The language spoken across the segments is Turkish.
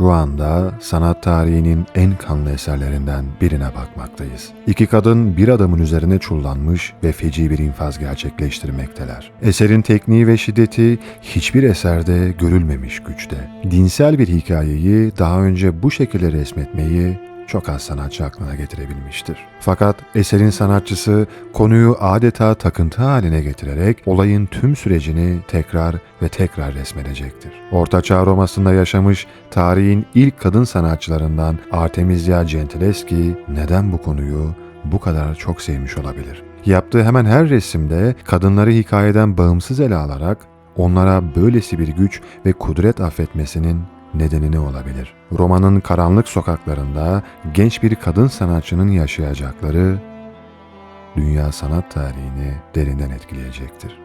Şu anda sanat tarihinin en kanlı eserlerinden birine bakmaktayız. İki kadın bir adamın üzerine çullanmış ve feci bir infaz gerçekleştirmekteler. Eserin tekniği ve şiddeti hiçbir eserde görülmemiş güçte. Dinsel bir hikayeyi daha önce bu şekilde resmetmeyi çok az sanatçı aklına getirebilmiştir. Fakat eserin sanatçısı konuyu adeta takıntı haline getirerek olayın tüm sürecini tekrar ve tekrar resmedecektir. Ortaçağ Roma'sında yaşamış tarihin ilk kadın sanatçılarından Artemisia Gentileschi neden bu konuyu bu kadar çok sevmiş olabilir? Yaptığı hemen her resimde kadınları hikayeden bağımsız ele alarak onlara böylesi bir güç ve kudret affetmesinin nedeni ne olabilir? Roma'nın karanlık sokaklarında genç bir kadın sanatçının yaşayacakları dünya sanat tarihini derinden etkileyecektir.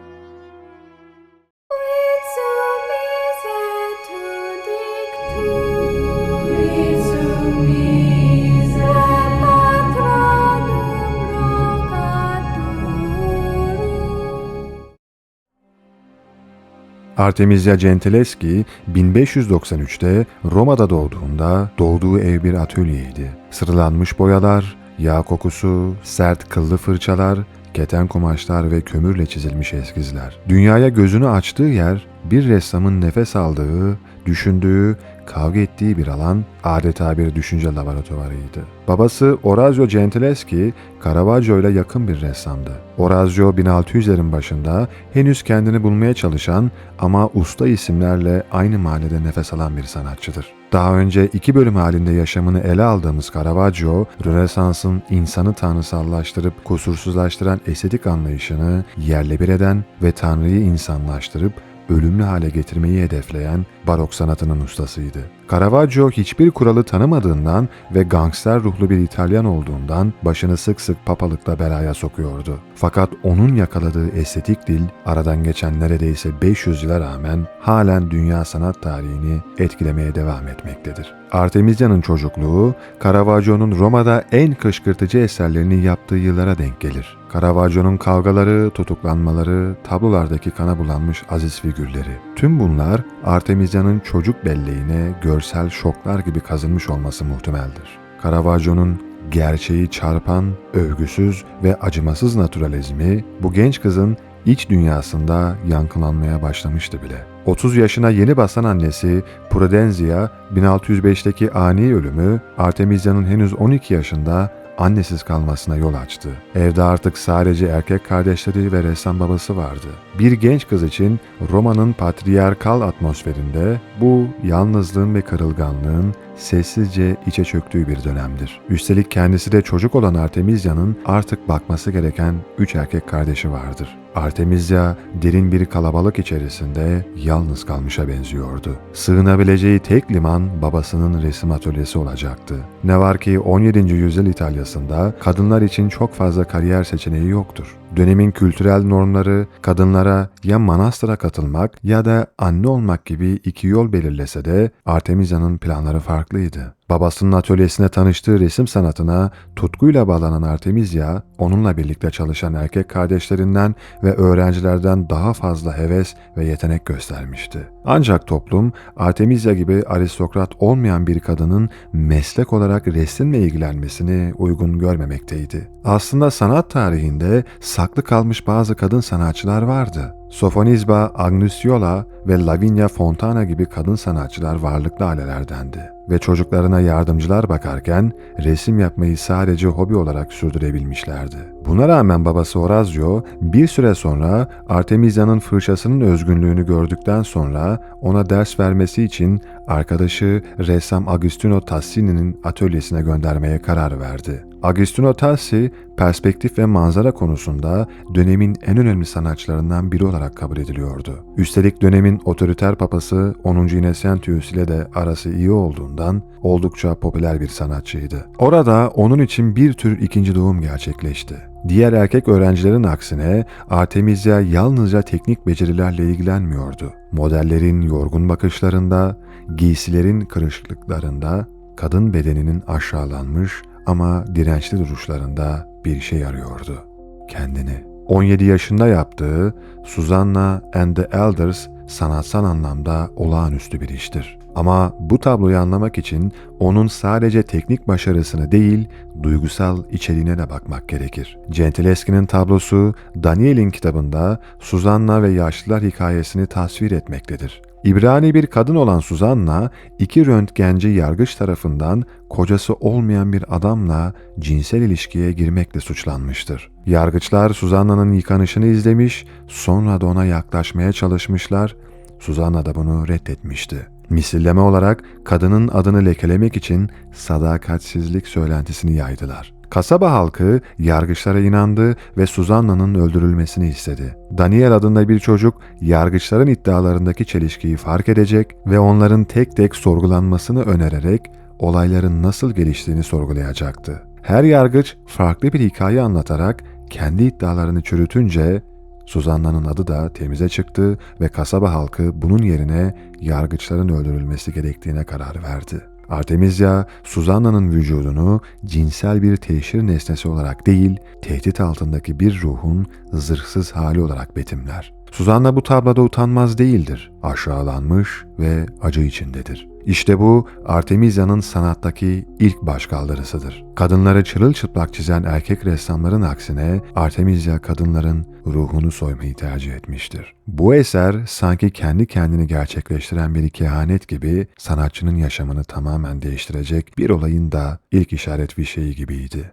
Artemisia Gentileschi 1593'te Roma'da doğduğunda doğduğu ev bir atölyeydi. Sırlanmış boyalar, yağ kokusu, sert kıllı fırçalar, keten kumaşlar ve kömürle çizilmiş eskizler. Dünyaya gözünü açtığı yer bir ressamın nefes aldığı, düşündüğü, kavga ettiği bir alan adeta bir düşünce laboratuvarıydı. Babası Orazio Gentileschi, Caravaggio ile yakın bir ressamdı. Orazio 1600'lerin başında henüz kendini bulmaya çalışan ama usta isimlerle aynı mahallede nefes alan bir sanatçıdır. Daha önce iki bölüm halinde yaşamını ele aldığımız Caravaggio, Rönesans'ın insanı tanrısallaştırıp kusursuzlaştıran estetik anlayışını yerle bir eden ve Tanrı'yı insanlaştırıp ölümlü hale getirmeyi hedefleyen barok sanatının ustasıydı. Caravaggio hiçbir kuralı tanımadığından ve gangster ruhlu bir İtalyan olduğundan başını sık sık papalıkla belaya sokuyordu. Fakat onun yakaladığı estetik dil aradan geçen neredeyse 500 yıla rağmen halen dünya sanat tarihini etkilemeye devam etmektedir. Artemisia'nın çocukluğu, Caravaggio'nun Roma'da en kışkırtıcı eserlerini yaptığı yıllara denk gelir. Caravaggio'nun kavgaları, tutuklanmaları, tablolardaki kana bulanmış aziz figürleri. Tüm bunlar Artemisia'nın çocuk belleğine görsel şoklar gibi kazınmış olması muhtemeldir. Caravaggio'nun gerçeği çarpan, övgüsüz ve acımasız naturalizmi bu genç kızın iç dünyasında yankılanmaya başlamıştı bile. 30 yaşına yeni basan annesi Prudenzia 1605'teki ani ölümü Artemisia'nın henüz 12 yaşında annesiz kalmasına yol açtı. Evde artık sadece erkek kardeşleri ve ressam babası vardı. Bir genç kız için Roma'nın patriarkal atmosferinde bu yalnızlığın ve kırılganlığın sessizce içe çöktüğü bir dönemdir. Üstelik kendisi de çocuk olan Artemisia'nın artık bakması gereken üç erkek kardeşi vardır. Artemisia derin bir kalabalık içerisinde yalnız kalmışa benziyordu. Sığınabileceği tek liman babasının resim atölyesi olacaktı. Ne var ki 17. yüzyıl İtalya'sında kadınlar için çok fazla kariyer seçeneği yoktur. Dönemin kültürel normları kadınlara ya manastıra katılmak ya da anne olmak gibi iki yol belirlese de Artemisia'nın planları farklıydı. Babasının atölyesine tanıştığı resim sanatına tutkuyla bağlanan Artemisia, onunla birlikte çalışan erkek kardeşlerinden ve öğrencilerden daha fazla heves ve yetenek göstermişti. Ancak toplum Artemisia gibi aristokrat olmayan bir kadının meslek olarak resimle ilgilenmesini uygun görmemekteydi. Aslında sanat tarihinde saklı kalmış bazı kadın sanatçılar vardı. Sofonisba, Agnusiola ve Lavinia Fontana gibi kadın sanatçılar varlıklı ailelerdendi ve çocuklarına yardımcılar bakarken resim yapmayı sadece hobi olarak sürdürebilmişlerdi. Buna rağmen babası Orazio bir süre sonra Artemisia'nın fırçasının özgünlüğünü gördükten sonra ona ders vermesi için arkadaşı ressam Agostino Tassini'nin atölyesine göndermeye karar verdi. Agostino Tassi, perspektif ve manzara konusunda dönemin en önemli sanatçılarından biri olarak kabul ediliyordu. Üstelik dönemin otoriter papası 10. Innocentius ile de arası iyi olduğundan oldukça popüler bir sanatçıydı. Orada onun için bir tür ikinci doğum gerçekleşti. Diğer erkek öğrencilerin aksine Artemisia yalnızca teknik becerilerle ilgilenmiyordu. Modellerin yorgun bakışlarında, giysilerin kırışıklıklarında, kadın bedeninin aşağılanmış ama dirençli duruşlarında bir şey arıyordu. Kendini. 17 yaşında yaptığı Susanna and the Elders sanatsal anlamda olağanüstü bir iştir. Ama bu tabloyu anlamak için onun sadece teknik başarısını değil, duygusal içeriğine de bakmak gerekir. Gentileschi'nin tablosu Daniel'in kitabında Suzanna ve yaşlılar hikayesini tasvir etmektedir. İbrani bir kadın olan Suzanna, iki röntgenci yargıç tarafından kocası olmayan bir adamla cinsel ilişkiye girmekle suçlanmıştır. Yargıçlar Suzanna'nın yıkanışını izlemiş, sonra da ona yaklaşmaya çalışmışlar. Suzanna da bunu reddetmişti. Misilleme olarak kadının adını lekelemek için sadakatsizlik söylentisini yaydılar. Kasaba halkı yargıçlara inandı ve Suzanna'nın öldürülmesini istedi. Daniel adında bir çocuk yargıçların iddialarındaki çelişkiyi fark edecek ve onların tek tek sorgulanmasını önererek olayların nasıl geliştiğini sorgulayacaktı. Her yargıç farklı bir hikaye anlatarak kendi iddialarını çürütünce Suzanna'nın adı da temize çıktı ve kasaba halkı bunun yerine yargıçların öldürülmesi gerektiğine karar verdi. Artemisia, Suzanna'nın vücudunu cinsel bir teşhir nesnesi olarak değil, tehdit altındaki bir ruhun zırhsız hali olarak betimler. Suzanna bu tabloda utanmaz değildir, aşağılanmış ve acı içindedir. İşte bu Artemisia'nın sanattaki ilk başkaldırısıdır. Kadınları çırılçıplak çizen erkek ressamların aksine Artemisia kadınların ruhunu soymayı tercih etmiştir. Bu eser sanki kendi kendini gerçekleştiren bir kehanet gibi sanatçının yaşamını tamamen değiştirecek bir olayın da ilk işaret fişeği gibiydi.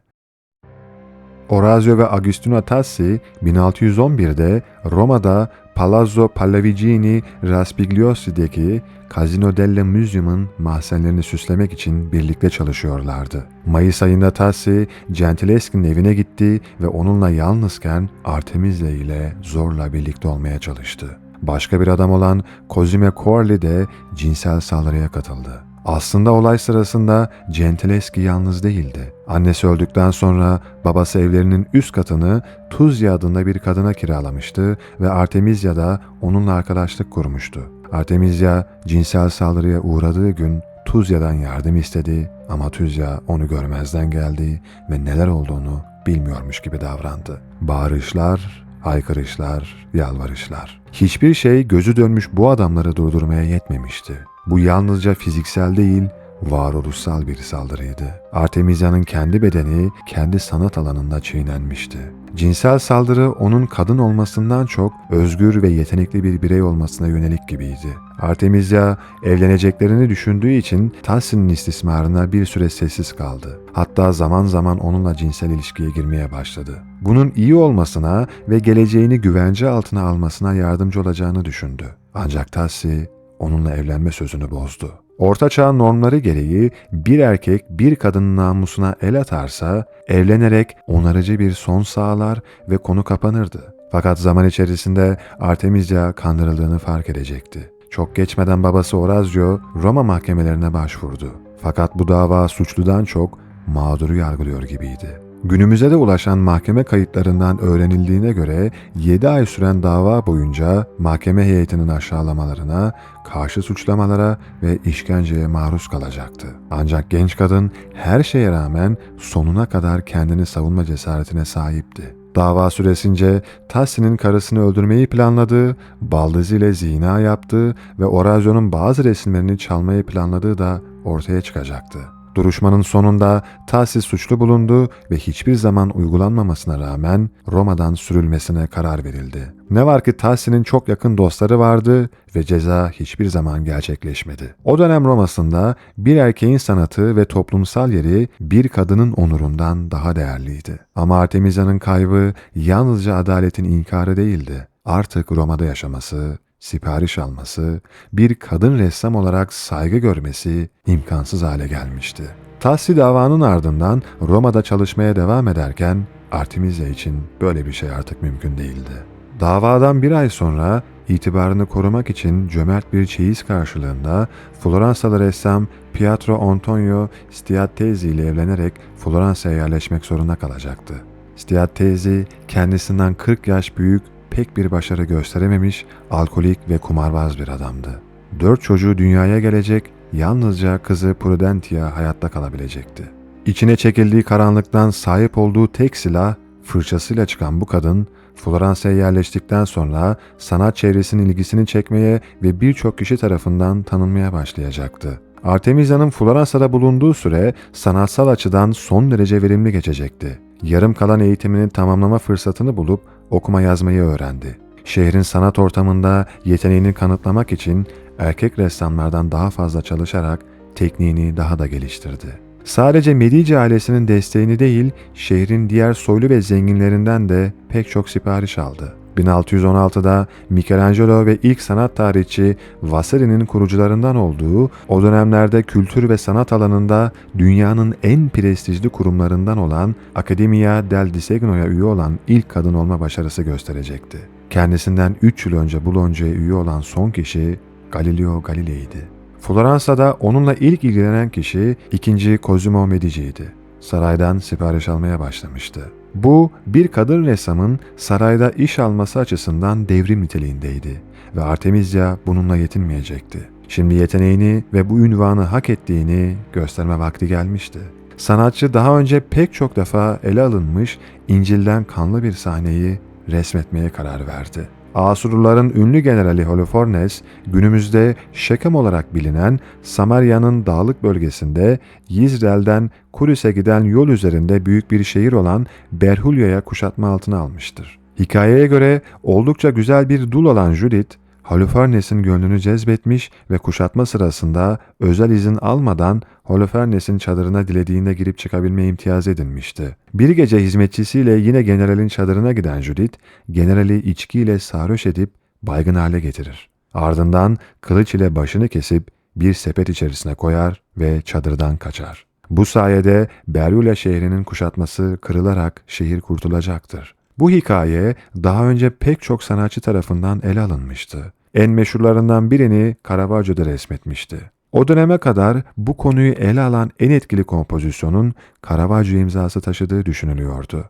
Orazio ve Agostino Tassi 1611'de Roma'da Palazzo Pallavicini Raspigliosi'deki Casino delle Museum'un mahzenlerini süslemek için birlikte çalışıyorlardı. Mayıs ayında Tassi, Gentileschi'nin evine gitti ve onunla yalnızken Artemisia ile zorla birlikte olmaya çalıştı. Başka bir adam olan Cosime Corley de cinsel saldırıya katıldı. Aslında olay sırasında Gentileschi yalnız değildi. Annesi öldükten sonra babası evlerinin üst katını Tuzya adında bir kadına kiralamıştı ve Artemisia da onunla arkadaşlık kurmuştu. Artemisia cinsel saldırıya uğradığı gün Tuzya'dan yardım istedi ama Tuzya onu görmezden geldi ve neler olduğunu bilmiyormuş gibi davrandı. Bağırışlar, haykırışlar, yalvarışlar. Hiçbir şey gözü dönmüş bu adamları durdurmaya yetmemişti. Bu yalnızca fiziksel değil, varoluşsal bir saldırıydı. Artemisia'nın kendi bedeni kendi sanat alanında çiğnenmişti. Cinsel saldırı onun kadın olmasından çok özgür ve yetenekli bir birey olmasına yönelik gibiydi. Artemisia evleneceklerini düşündüğü için Tahsin'in istismarına bir süre sessiz kaldı. Hatta zaman zaman onunla cinsel ilişkiye girmeye başladı. Bunun iyi olmasına ve geleceğini güvence altına almasına yardımcı olacağını düşündü. Ancak Tassi onunla evlenme sözünü bozdu. Ortaçağ normları gereği bir erkek bir kadının namusuna el atarsa evlenerek onarıcı bir son sağlar ve konu kapanırdı. Fakat zaman içerisinde Artemisia kandırıldığını fark edecekti. Çok geçmeden babası Orazio Roma mahkemelerine başvurdu. Fakat bu dava suçludan çok mağduru yargılıyor gibiydi. Günümüze de ulaşan mahkeme kayıtlarından öğrenildiğine göre 7 ay süren dava boyunca mahkeme heyetinin aşağılamalarına, karşı suçlamalara ve işkenceye maruz kalacaktı. Ancak genç kadın her şeye rağmen sonuna kadar kendini savunma cesaretine sahipti. Dava süresince Tassi'nin karısını öldürmeyi planladığı, baldızı ile zina yaptığı ve Orazio'nun bazı resimlerini çalmayı planladığı da ortaya çıkacaktı. Duruşmanın sonunda Tahsis suçlu bulundu ve hiçbir zaman uygulanmamasına rağmen Roma'dan sürülmesine karar verildi. Ne var ki Tahsin'in çok yakın dostları vardı ve ceza hiçbir zaman gerçekleşmedi. O dönem Roma'sında bir erkeğin sanatı ve toplumsal yeri bir kadının onurundan daha değerliydi. Ama Artemisia'nın kaybı yalnızca adaletin inkarı değildi. Artık Roma'da yaşaması, sipariş alması, bir kadın ressam olarak saygı görmesi imkansız hale gelmişti. Tahsi davanın ardından Roma'da çalışmaya devam ederken Artemisia için böyle bir şey artık mümkün değildi. Davadan bir ay sonra itibarını korumak için cömert bir çeyiz karşılığında Floransalı ressam Pietro Antonio Stiattesi ile evlenerek Floransa'ya yerleşmek zorunda kalacaktı. Stiattesi kendisinden 40 yaş büyük pek bir başarı gösterememiş, alkolik ve kumarbaz bir adamdı. Dört çocuğu dünyaya gelecek, yalnızca kızı Prudentia hayatta kalabilecekti. İçine çekildiği karanlıktan sahip olduğu tek silah, fırçasıyla çıkan bu kadın, Floransa'ya yerleştikten sonra sanat çevresinin ilgisini çekmeye ve birçok kişi tarafından tanınmaya başlayacaktı. Artemisia'nın Floransa'da bulunduğu süre sanatsal açıdan son derece verimli geçecekti. Yarım kalan eğitimini tamamlama fırsatını bulup okuma yazmayı öğrendi. Şehrin sanat ortamında yeteneğini kanıtlamak için erkek ressamlardan daha fazla çalışarak tekniğini daha da geliştirdi. Sadece Medici ailesinin desteğini değil, şehrin diğer soylu ve zenginlerinden de pek çok sipariş aldı. 1616'da Michelangelo ve ilk sanat tarihçi Vasari'nin kurucularından olduğu, o dönemlerde kültür ve sanat alanında dünyanın en prestijli kurumlarından olan Accademia del Disegno'ya üye olan ilk kadın olma başarısı gösterecekti. Kendisinden 3 yıl önce Bologna'ya üye olan son kişi Galileo Galilei'ydi. Floransa'da onunla ilk ilgilenen kişi 2. Cosimo Medici'ydi. Saraydan sipariş almaya başlamıştı. Bu bir kadın ressamın sarayda iş alması açısından devrim niteliğindeydi ve Artemisia bununla yetinmeyecekti. Şimdi yeteneğini ve bu ünvanı hak ettiğini gösterme vakti gelmişti. Sanatçı daha önce pek çok defa ele alınmış İncil'den kanlı bir sahneyi resmetmeye karar verdi. Asurluların ünlü generali Holofernes, günümüzde Şekem olarak bilinen Samarya'nın dağlık bölgesinde Yizrel'den Kuris'e giden yol üzerinde büyük bir şehir olan Berhulya'ya kuşatma altına almıştır. Hikayeye göre oldukça güzel bir dul olan Judith, Holofernes'in gönlünü cezbetmiş ve kuşatma sırasında özel izin almadan Holofernes'in çadırına dilediğinde girip çıkabilme imtiyazı edinmişti. Bir gece hizmetçisiyle yine generalin çadırına giden Judith, generali içkiyle sarhoş edip baygın hale getirir. Ardından kılıç ile başını kesip bir sepet içerisine koyar ve çadırdan kaçar. Bu sayede Beryula şehrinin kuşatması kırılarak şehir kurtulacaktır. Bu hikaye daha önce pek çok sanatçı tarafından ele alınmıştı. En meşhurlarından birini Caravaggio'da resmetmişti. O döneme kadar bu konuyu ele alan en etkili kompozisyonun Caravaggio imzası taşıdığı düşünülüyordu.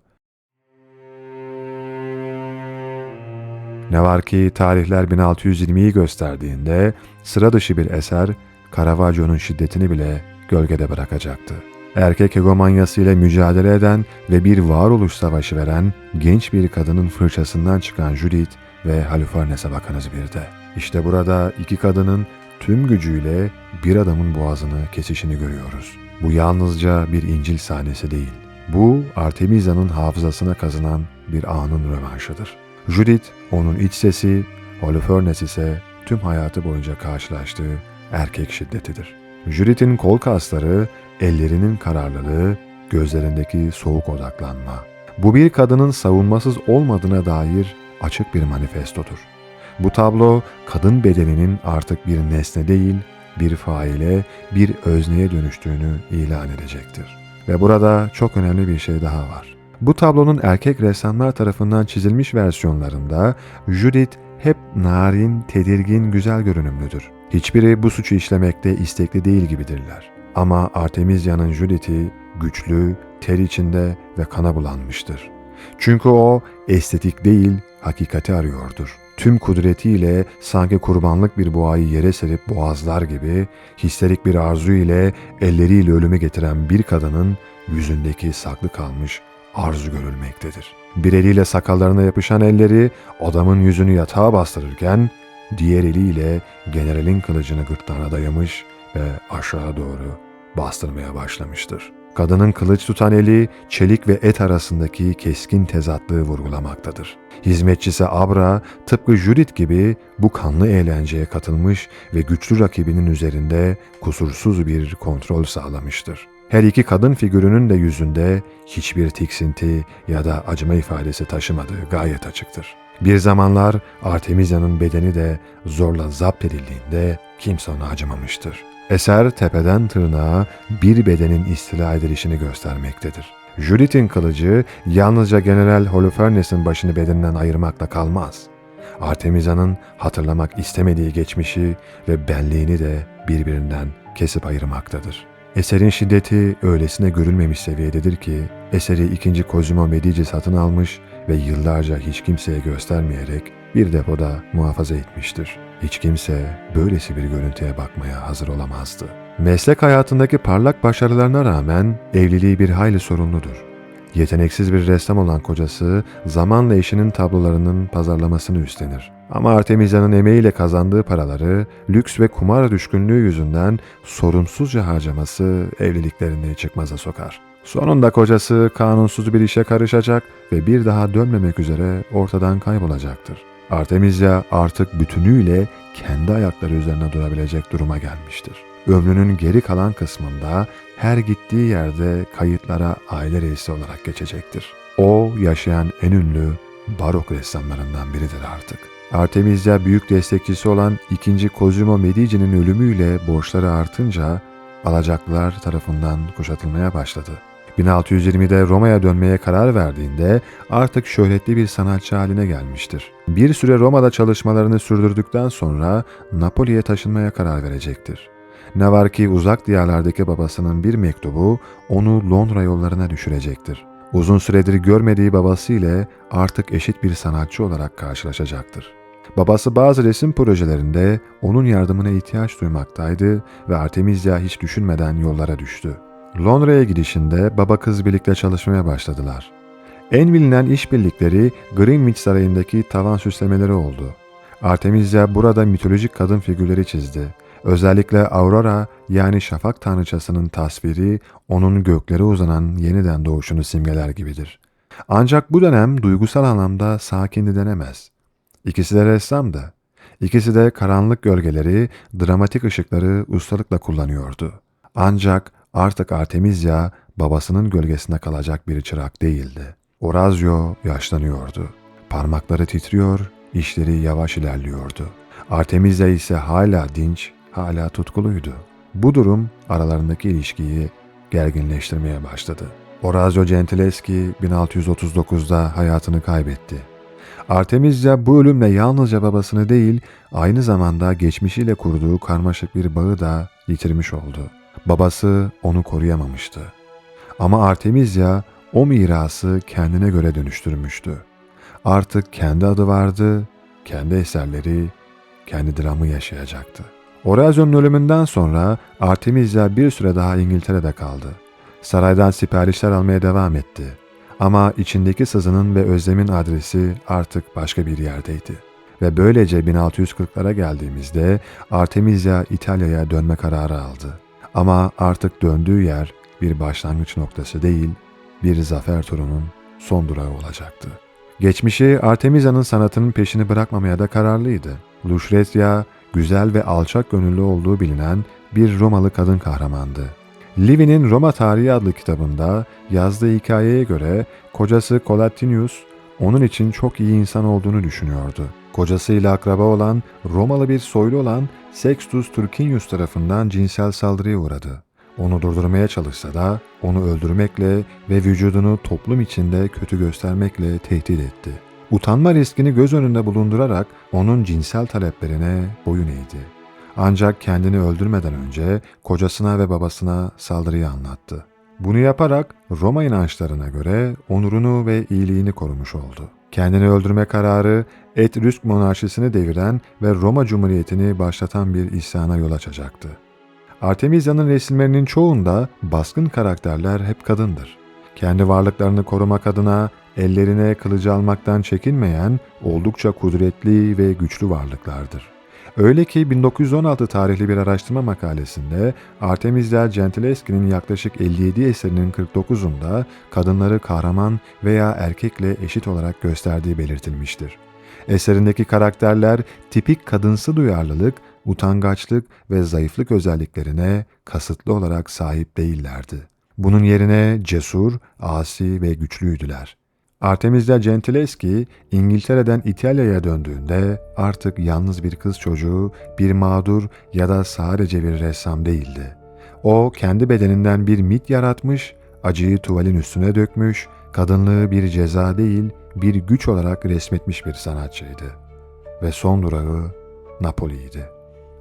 Ne var ki tarihler 1620'yi gösterdiğinde sıra dışı bir eser Caravaggio'nun şiddetini bile gölgede bırakacaktı erkek egomanyası ile mücadele eden ve bir varoluş savaşı veren genç bir kadının fırçasından çıkan Judith ve Halifernes'e bakınız bir de. İşte burada iki kadının tüm gücüyle bir adamın boğazını kesişini görüyoruz. Bu yalnızca bir İncil sahnesi değil. Bu Artemisa'nın hafızasına kazınan bir anın rövanşıdır. Judith onun iç sesi, Holofernes ise tüm hayatı boyunca karşılaştığı erkek şiddetidir. Judith'in kol kasları ellerinin kararlılığı, gözlerindeki soğuk odaklanma. Bu bir kadının savunmasız olmadığına dair açık bir manifestodur. Bu tablo kadın bedeninin artık bir nesne değil, bir faile, bir özneye dönüştüğünü ilan edecektir. Ve burada çok önemli bir şey daha var. Bu tablonun erkek ressamlar tarafından çizilmiş versiyonlarında Judith hep narin, tedirgin, güzel görünümlüdür. Hiçbiri bu suçu işlemekte istekli değil gibidirler. Ama Artemisia'nın Judith'i güçlü, ter içinde ve kana bulanmıştır. Çünkü o estetik değil, hakikati arıyordur. Tüm kudretiyle sanki kurbanlık bir boğayı yere serip boğazlar gibi histerik bir arzu ile elleriyle ölümü getiren bir kadının yüzündeki saklı kalmış arzu görülmektedir. Bir eliyle sakallarına yapışan elleri adamın yüzünü yatağa bastırırken diğer eliyle generalin kılıcını gırtlağına dayamış ve aşağı doğru bastırmaya başlamıştır. Kadının kılıç tutan eli çelik ve et arasındaki keskin tezatlığı vurgulamaktadır. Hizmetçisi Abra tıpkı Judith gibi bu kanlı eğlenceye katılmış ve güçlü rakibinin üzerinde kusursuz bir kontrol sağlamıştır. Her iki kadın figürünün de yüzünde hiçbir tiksinti ya da acıma ifadesi taşımadığı gayet açıktır. Bir zamanlar Artemisia'nın bedeni de zorla zapt edildiğinde kimse ona acımamıştır. Eser tepeden tırnağa bir bedenin istila edilişini göstermektedir. Judith'in kılıcı yalnızca General Holofernes'in başını bedeninden ayırmakla kalmaz. Artemisa'nın hatırlamak istemediği geçmişi ve benliğini de birbirinden kesip ayırmaktadır. Eserin şiddeti öylesine görülmemiş seviyededir ki eseri 2. Cosimo Medici satın almış ve yıllarca hiç kimseye göstermeyerek bir depoda muhafaza etmiştir. Hiç kimse böylesi bir görüntüye bakmaya hazır olamazdı. Meslek hayatındaki parlak başarılarına rağmen evliliği bir hayli sorunludur. Yeteneksiz bir ressam olan kocası zamanla eşinin tablolarının pazarlamasını üstlenir. Ama Artemisia'nın emeğiyle kazandığı paraları lüks ve kumar düşkünlüğü yüzünden sorumsuzca harcaması evliliklerini çıkmaza sokar. Sonunda kocası kanunsuz bir işe karışacak ve bir daha dönmemek üzere ortadan kaybolacaktır. Artemisia artık bütünüyle kendi ayakları üzerine durabilecek duruma gelmiştir. Ömrünün geri kalan kısmında her gittiği yerde kayıtlara aile reisi olarak geçecektir. O yaşayan en ünlü barok ressamlarından biridir artık. Artemisia büyük destekçisi olan 2. Cosimo Medici'nin ölümüyle borçları artınca alacaklılar tarafından kuşatılmaya başladı. 1620'de Roma'ya dönmeye karar verdiğinde artık şöhretli bir sanatçı haline gelmiştir. Bir süre Roma'da çalışmalarını sürdürdükten sonra Napoli'ye taşınmaya karar verecektir. Ne var ki uzak diyarlardaki babasının bir mektubu onu Londra yollarına düşürecektir. Uzun süredir görmediği babası ile artık eşit bir sanatçı olarak karşılaşacaktır. Babası bazı resim projelerinde onun yardımına ihtiyaç duymaktaydı ve Artemisia hiç düşünmeden yollara düştü. Londra'ya gidişinde baba kız birlikte çalışmaya başladılar. En bilinen işbirlikleri Greenwich Sarayı'ndaki tavan süslemeleri oldu. Artemisia burada mitolojik kadın figürleri çizdi. Özellikle Aurora yani şafak tanrıçasının tasviri onun göklere uzanan yeniden doğuşunu simgeler gibidir. Ancak bu dönem duygusal anlamda sakindi denemez. İkisi de ressam da. İkisi de karanlık gölgeleri, dramatik ışıkları ustalıkla kullanıyordu. Ancak artık Artemisia babasının gölgesinde kalacak bir çırak değildi. Orazio yaşlanıyordu. Parmakları titriyor, işleri yavaş ilerliyordu. Artemisia ise hala dinç, hala tutkuluydu. Bu durum aralarındaki ilişkiyi gerginleştirmeye başladı. Orazio Gentileschi 1639'da hayatını kaybetti. Artemisia bu ölümle yalnızca babasını değil, aynı zamanda geçmişiyle kurduğu karmaşık bir bağı da yitirmiş oldu. Babası onu koruyamamıştı. Ama Artemisia o mirası kendine göre dönüştürmüştü. Artık kendi adı vardı, kendi eserleri, kendi dramı yaşayacaktı. Orazio'nun ölümünden sonra Artemisia bir süre daha İngiltere'de kaldı. Saraydan siparişler almaya devam etti. Ama içindeki sızının ve özlemin adresi artık başka bir yerdeydi. Ve böylece 1640'lara geldiğimizde Artemisia İtalya'ya dönme kararı aldı. Ama artık döndüğü yer bir başlangıç noktası değil, bir zafer turunun son durağı olacaktı. Geçmişi Artemisia'nın sanatının peşini bırakmamaya da kararlıydı. Lucrezia, güzel ve alçak gönüllü olduğu bilinen bir Romalı kadın kahramandı. Livy'nin Roma Tarihi adlı kitabında yazdığı hikayeye göre kocası Colatinius onun için çok iyi insan olduğunu düşünüyordu. Kocasıyla akraba olan Romalı bir soylu olan Sextus Turcinius tarafından cinsel saldırıya uğradı. Onu durdurmaya çalışsa da onu öldürmekle ve vücudunu toplum içinde kötü göstermekle tehdit etti. Utanma riskini göz önünde bulundurarak onun cinsel taleplerine boyun eğdi. Ancak kendini öldürmeden önce kocasına ve babasına saldırıyı anlattı. Bunu yaparak Roma inançlarına göre onurunu ve iyiliğini korumuş oldu. Kendini öldürme kararı Etrüsk monarşisini deviren ve Roma Cumhuriyeti'ni başlatan bir isyana yol açacaktı. Artemisia'nın resimlerinin çoğunda baskın karakterler hep kadındır. Kendi varlıklarını korumak adına ellerine kılıcı almaktan çekinmeyen oldukça kudretli ve güçlü varlıklardır. Öyle ki 1916 tarihli bir araştırma makalesinde Artemisia Gentileschi'nin yaklaşık 57 eserinin 49'unda kadınları kahraman veya erkekle eşit olarak gösterdiği belirtilmiştir. Eserindeki karakterler tipik kadınsı duyarlılık, utangaçlık ve zayıflık özelliklerine kasıtlı olarak sahip değillerdi. Bunun yerine cesur, asi ve güçlüydüler. Artemisia Gentileschi İngiltere'den İtalya'ya döndüğünde artık yalnız bir kız çocuğu, bir mağdur ya da sadece bir ressam değildi. O kendi bedeninden bir mit yaratmış, acıyı tuvalin üstüne dökmüş, kadınlığı bir ceza değil bir güç olarak resmetmiş bir sanatçıydı. Ve son durağı Napoli'ydi.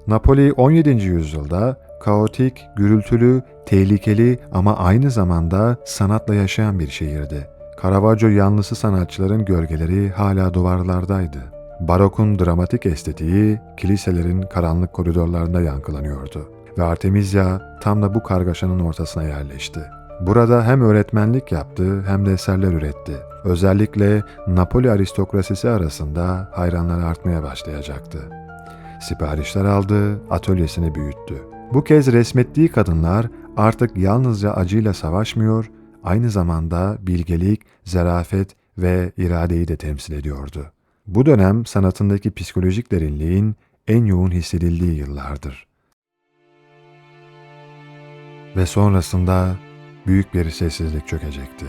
Napoli 17. yüzyılda kaotik, gürültülü, tehlikeli ama aynı zamanda sanatla yaşayan bir şehirdi. Caravaggio yanlısı sanatçıların gölgeleri hala duvarlardaydı. Barok'un dramatik estetiği kiliselerin karanlık koridorlarında yankılanıyordu ve Artemisia tam da bu kargaşanın ortasına yerleşti. Burada hem öğretmenlik yaptı hem de eserler üretti. Özellikle Napoli aristokrasisi arasında hayranlar artmaya başlayacaktı. Siparişler aldı, atölyesini büyüttü. Bu kez resmettiği kadınlar artık yalnızca acıyla savaşmıyor, aynı zamanda bilgelik, zarafet ve iradeyi de temsil ediyordu. Bu dönem sanatındaki psikolojik derinliğin en yoğun hissedildiği yıllardır. Ve sonrasında büyük bir sessizlik çökecekti.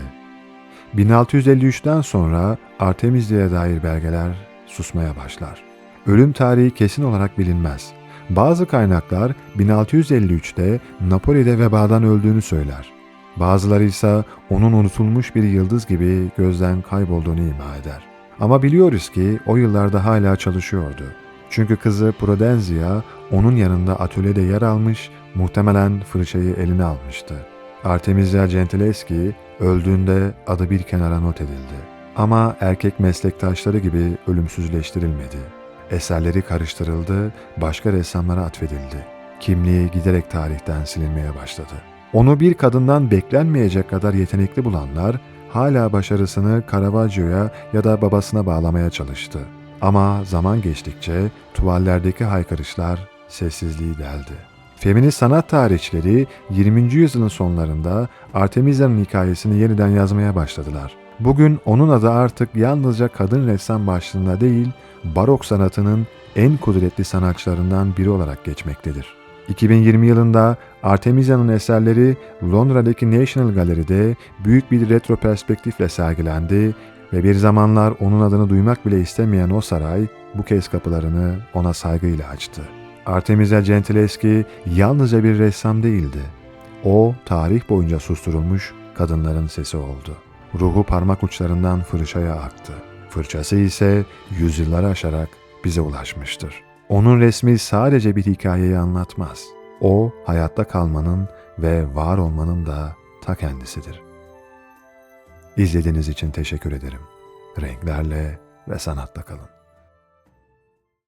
1653'ten sonra Artemisia'ya dair belgeler susmaya başlar. Ölüm tarihi kesin olarak bilinmez. Bazı kaynaklar 1653'te Napoli'de vebadan öldüğünü söyler. Bazıları ise onun unutulmuş bir yıldız gibi gözden kaybolduğunu ima eder. Ama biliyoruz ki o yıllarda hala çalışıyordu. Çünkü kızı Prudenzia onun yanında atölyede yer almış, muhtemelen fırçayı eline almıştı. Artemisia Gentileschi öldüğünde adı bir kenara not edildi. Ama erkek meslektaşları gibi ölümsüzleştirilmedi. Eserleri karıştırıldı, başka ressamlara atfedildi. Kimliği giderek tarihten silinmeye başladı. Onu bir kadından beklenmeyecek kadar yetenekli bulanlar hala başarısını Caravaggio'ya ya da babasına bağlamaya çalıştı. Ama zaman geçtikçe tuvallerdeki haykırışlar sessizliği deldi. Feminist sanat tarihçileri 20. yüzyılın sonlarında Artemisia'nın hikayesini yeniden yazmaya başladılar. Bugün onun adı artık yalnızca kadın ressam başlığında değil, barok sanatının en kudretli sanatçılarından biri olarak geçmektedir. 2020 yılında Artemisia'nın eserleri Londra'daki National Gallery'de büyük bir retro perspektifle sergilendi ve bir zamanlar onun adını duymak bile istemeyen o saray bu kez kapılarını ona saygıyla açtı. Artemisia Gentileschi yalnızca bir ressam değildi. O, tarih boyunca susturulmuş kadınların sesi oldu. Ruhu parmak uçlarından fırçaya aktı. Fırçası ise yüzyılları aşarak bize ulaşmıştır. Onun resmi sadece bir hikayeyi anlatmaz. O, hayatta kalmanın ve var olmanın da ta kendisidir. İzlediğiniz için teşekkür ederim. Renklerle ve sanatla kalın.